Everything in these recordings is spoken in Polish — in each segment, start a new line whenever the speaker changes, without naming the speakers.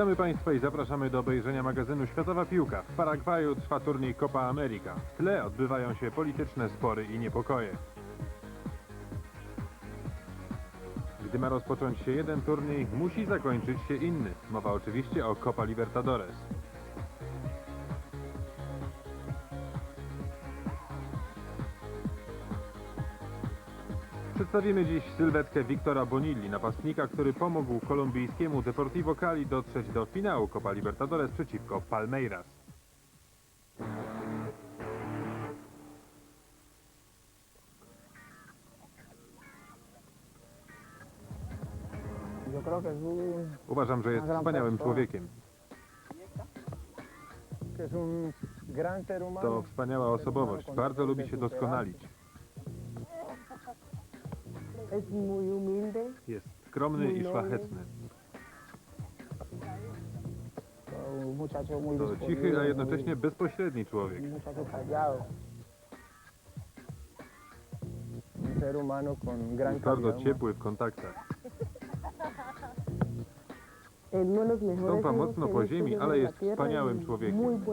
Witamy Państwa i zapraszamy do obejrzenia magazynu Światowa Piłka. W Paragwaju trwa turniej Copa America. W tle odbywają się polityczne spory i niepokoje. Gdy ma rozpocząć się jeden turniej, musi zakończyć się inny. Mowa oczywiście o Copa Libertadores. Przedstawimy dziś sylwetkę Wiktora Bonilli, napastnika, który pomógł kolumbijskiemu Deportivo Cali dotrzeć do finału Copa Libertadores przeciwko Palmeiras. Uważam, że jest wspaniałym człowiekiem. To wspaniała osobowość, bardzo lubi się doskonalić.
Es muy humilde,
Jest skromny i szlachetny.
To
cichy, a jednocześnie bezpośredni człowiek.
ser humano con gran
bardzo ciepły w kontaktach. Stąpa mocno po ziemi, ale jest wspaniałym
y
człowiekiem.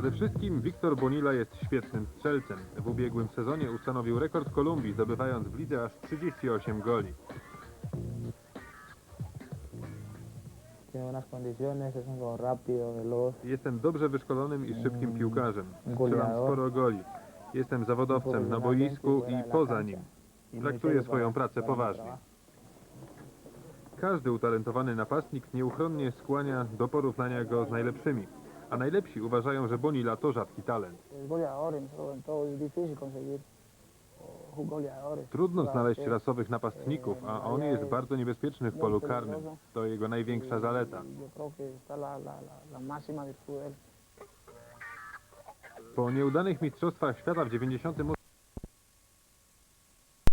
Przede wszystkim Wiktor Bonilla jest świetnym strzelcem. W ubiegłym sezonie ustanowił rekord Kolumbii, zdobywając w lidze aż 38 goli. Jestem dobrze wyszkolonym i szybkim piłkarzem. Strzelam sporo goli. Jestem zawodowcem na boisku i poza nim. Traktuję swoją pracę poważnie. Każdy utalentowany napastnik nieuchronnie skłania do porównania go z najlepszymi. A najlepsi uważają, że Bonilla to rzadki talent.
Todo, es difícil conseguir eh, goleadores.
Trudno znaleźć rasowych napastników, a on jest bardzo niebezpieczny w polu karnym. To jego największa zaleta.
Yo creo que está la, la, la, la máxima virtud de él.
Po nieudanych mistrzostwach świata w 98